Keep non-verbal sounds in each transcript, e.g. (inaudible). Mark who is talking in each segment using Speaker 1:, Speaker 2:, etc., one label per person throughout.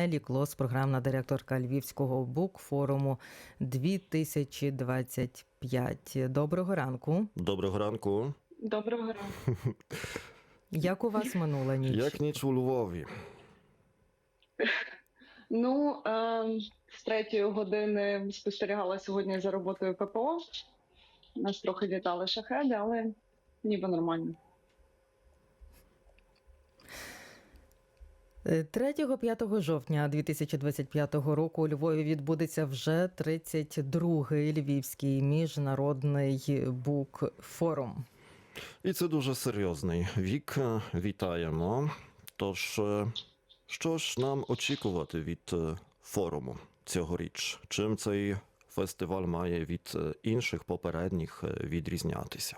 Speaker 1: Елі Клос, програмна директорка Львівського букфоруму 2025. Доброго ранку.
Speaker 2: Доброго ранку.
Speaker 3: Доброго ранку. (laughs)
Speaker 1: Як у вас минула ніч?
Speaker 2: Як ніч у Львові? (laughs)
Speaker 3: Ну, е, з третьої години спостерігала сьогодні за роботою ППО. Нас трохи літали шахеди, але ніби нормально.
Speaker 1: 3-5 жовтня 2025 року у Львові відбудеться вже 32-й Львівський міжнародний букфорум.
Speaker 2: І це дуже серйозний вік. Вітаємо. Тож, е, що ж нам очікувати від е, форуму цьогоріч? Чим цей фестиваль має від е, інших попередніх е, відрізнятися?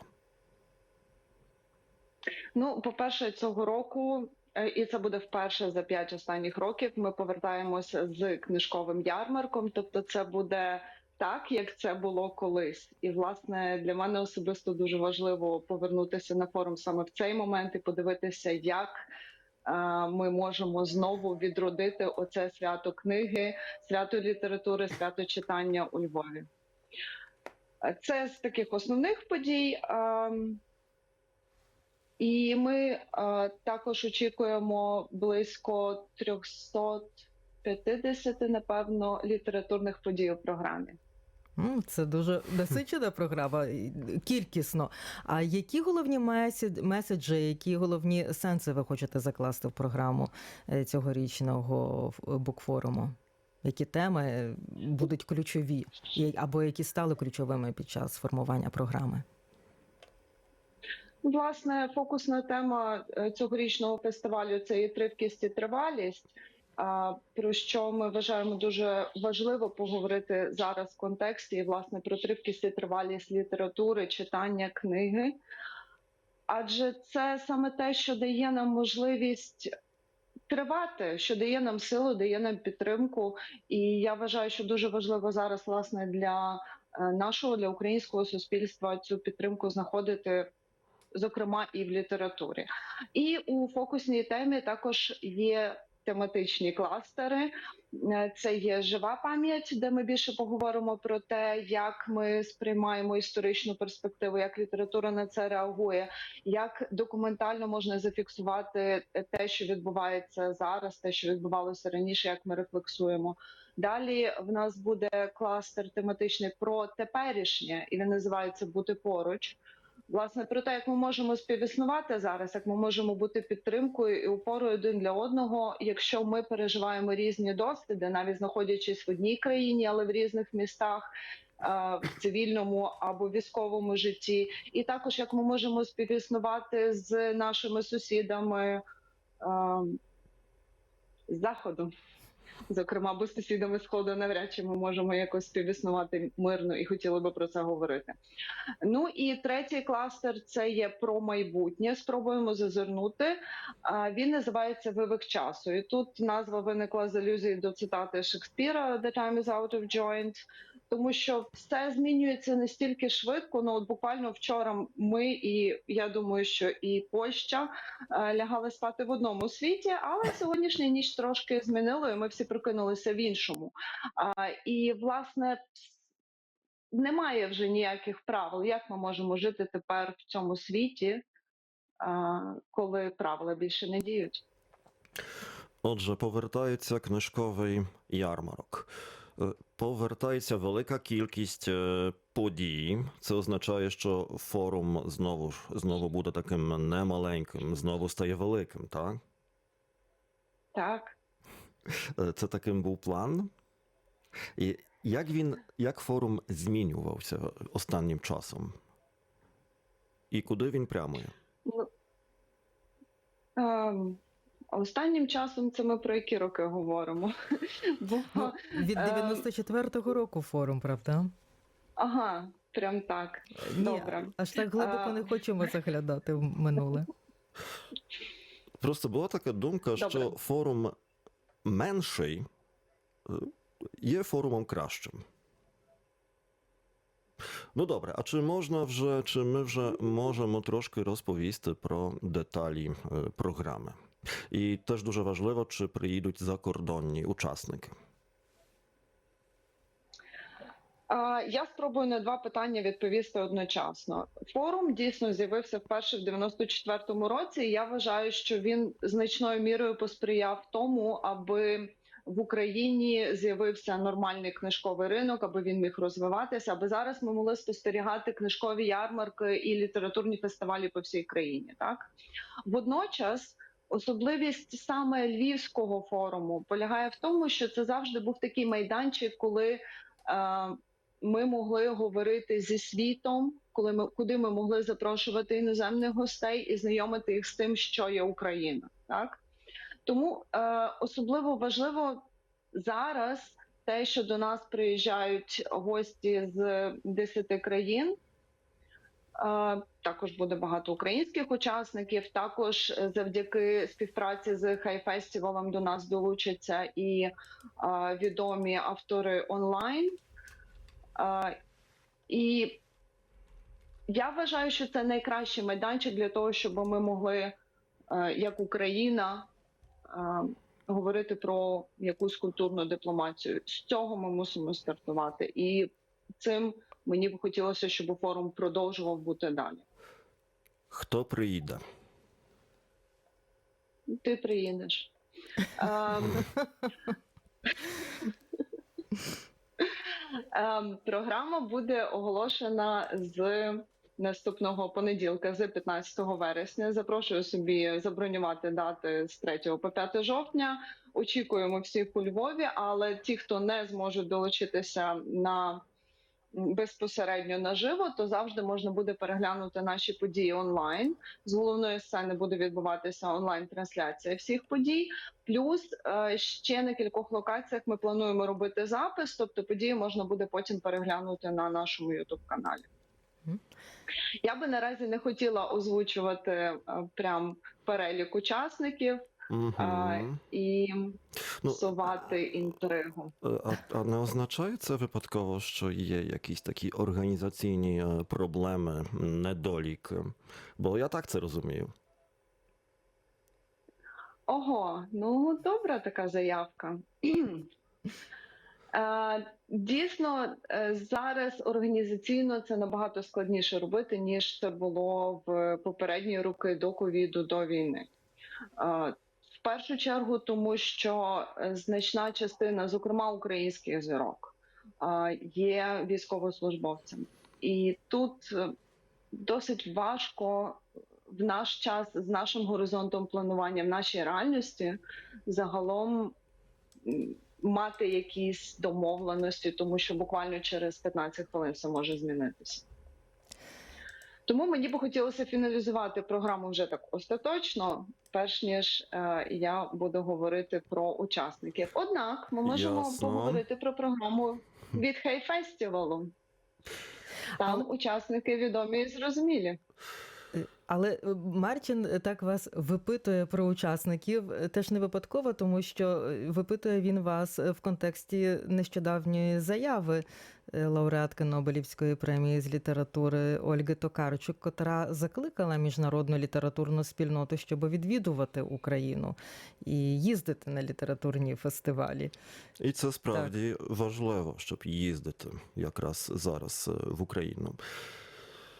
Speaker 3: Ну, по-перше, цього року, е, і це буде вперше за п'ять останніх років. Ми повертаємося з книжковим ярмарком. Тобто, це буде так, як це було колись. І власне для мене особисто дуже важливо повернутися на форум саме в цей момент і подивитися, як е, ми можемо знову відродити оце свято книги, свято літератури, свято читання у Львові. Е, Це з таких основних подій. І ми е, також очікуємо близько 350, напевно, літературних подій у програмі.
Speaker 1: Це дуже насичена програма кількісно. А які головні меседжі, які головні сенси ви хочете закласти в програму е, цьогорічного букфоруму? Які теми будуть ключові, або які стали ключовими під час формування програми?
Speaker 3: Власне, фокусна тема е, цьогорічного фестивалю це і тривкість і тривалість. Про що ми вважаємо дуже важливо поговорити зараз в контексті і, власне про тривкість і тривалість літератури, читання книги. Адже це саме те, що дає нам можливість тривати, що дає нам силу, дає нам підтримку. І я вважаю, що дуже важливо зараз, власне, для е, нашого для українського суспільства цю підтримку знаходити зокрема і в літературі. І у фокусній темі також є тематичні кластери. Е, Це є жива пам'ять, де ми більше поговоримо про те, як ми сприймаємо історичну перспективу, як література на це реагує, як документально можна зафіксувати те, що відбувається зараз, те, що відбувалося раніше, як ми рефлексуємо. Далі в нас буде кластер тематичний про теперішнє, і він називається Бути поруч. Власне, про те, як ми можемо співіснувати зараз, як ми можемо бути підтримкою і опорою один для одного, якщо ми переживаємо різні досвіди, навіть знаходячись в одній країні, але в різних містах. е, В цивільному або військовому житті, і також як ми можемо співіснувати з нашими сусідами е, з заходу, зокрема, без сусідами сходу навряд чи ми можемо якось співіснувати мирно і хотіли би про це говорити. Ну і третій кластер це є про майбутнє. Спробуємо зазирнути. Він називається Вивик часу. І тут назва виникла з алюзії до цитати Шекспіра «The time is out of joint», тому що все змінюється настільки швидко. Ну от буквально вчора ми і я думаю, що і Польща е, лягали спати в одному світі, але сьогоднішня ніч трошки змінило, і ми всі прокинулися в іншому. А, І власне немає вже ніяких правил, як ми можемо жити тепер в цьому світі, коли правила більше не діють.
Speaker 2: Отже, повертається книжковий ярмарок. Повертається велика кількість е, подій. Це означає, що форум знову ж знову буде таким немаленьким, знову стає великим, так?
Speaker 3: Так.
Speaker 2: Е, Це таким був план. І як він, як форум змінювався останнім часом? І куди він прямує?
Speaker 3: Ну, ем, Останнім часом це ми про які роки говоримо? (laughs) Бо
Speaker 1: Ну, від
Speaker 3: Е,
Speaker 1: 94-го року форум, правда?
Speaker 3: ага, прям так.
Speaker 1: Ні,
Speaker 3: Добре.
Speaker 1: аж так глибоко
Speaker 3: А.
Speaker 1: не хочемо заглядати в минуле. (laughs)
Speaker 2: Просто була така думка, що форум менший е, є форумом кращим. Ну добре, а чи можна вже, чи ми вже можемо трошки розповісти про деталі е, програми? І теж дуже важливо, чи приїдуть закордонні учасники.
Speaker 3: Я спробую на два питання відповісти одночасно. Форум дійсно з'явився вперше в 94-му році. і Я вважаю, що він значною мірою посприяв тому, аби в Україні з'явився нормальний книжковий ринок, аби він міг розвиватися, аби зараз ми могли спостерігати книжкові ярмарки і літературні фестивалі по всій країні. Так водночас. Особливість саме львівського форуму полягає в тому, що це завжди був такий майданчик, коли е, ми могли говорити зі світом, коли ми куди ми могли запрошувати іноземних гостей і знайомити їх з тим, що є Україна. Так тому е, особливо важливо зараз те, що до нас приїжджають гості з 10 країн. Також буде багато українських учасників. Також е, завдяки співпраці з Хай-фестивалом до нас долучаться і відомі автори онлайн. І я вважаю, що це найкращий майданчик для того, щоб ми могли, е, як Україна, е, говорити про якусь культурну дипломатію. З цього ми мусимо стартувати. І цим мені б хотілося, щоб форум продовжував бути далі.
Speaker 2: Хто приїде?
Speaker 3: Ти приїдеш. (laughs) Ем, ем, Програма буде оголошена з наступного понеділка, з 15 вересня. Запрошую собі забронювати дати з 3 по 5 жовтня. Очікуємо всіх у Львові, але ті, хто не зможуть долучитися на безпосередньо наживо, то завжди можна буде переглянути наші події онлайн. З головної сцени буде відбуватися онлайн-трансляція всіх подій. Плюс е, ще на кількох локаціях ми плануємо робити запис, тобто події можна буде потім переглянути на нашому youtube каналі. Я би наразі не хотіла озвучувати е, прям перелік учасників
Speaker 2: Угу.
Speaker 3: а, і
Speaker 2: Ну,
Speaker 3: псувати інтригу.
Speaker 2: Е, А, а не означає це випадково, що є якісь такі організаційні е, проблеми, недолік? Бо я так це розумію.
Speaker 3: Ого, ну добра така заявка. (clears throat) Е, Дійсно, зараз організаційно це набагато складніше робити, ніж це було в попередні роки до ковіду, до війни. В першу чергу, тому що е, значна частина, зокрема українських зірок, е, є військовослужбовцями. І тут е, досить важко в наш час з нашим горизонтом планування в нашій реальності загалом мати якісь домовленості, тому що буквально через 15 хвилин все може змінитися. Тому мені би хотілося фіналізувати програму вже так остаточно, перш ніж е, я буду говорити про учасників. Однак ми можемо
Speaker 2: Ясно.
Speaker 3: поговорити про програму від Хей фестивалу. Там
Speaker 1: Але-
Speaker 3: учасники відомі і зрозумілі.
Speaker 1: Е, Але е, Мартін е, так вас випитує про учасників теж не випадково, тому що випитує він вас в контексті нещодавньої заяви лауреатки Нобелівської премії з літератури Ольги Токарчук, котра закликала міжнародну літературну спільноту, щоб відвідувати Україну і їздити на літературні фестивалі.
Speaker 2: І це справді важливо, щоб їздити якраз зараз е, в Україну.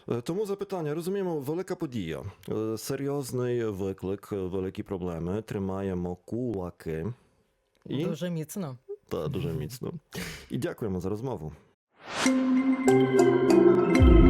Speaker 2: Е, Тому запитання розуміємо, велика подія, е, серйозний виклик, е, великі проблеми. Тримаємо кулаки. І
Speaker 1: Дуже міцно.
Speaker 2: та дуже (laughs) міцно. І дякуємо за розмову. thank you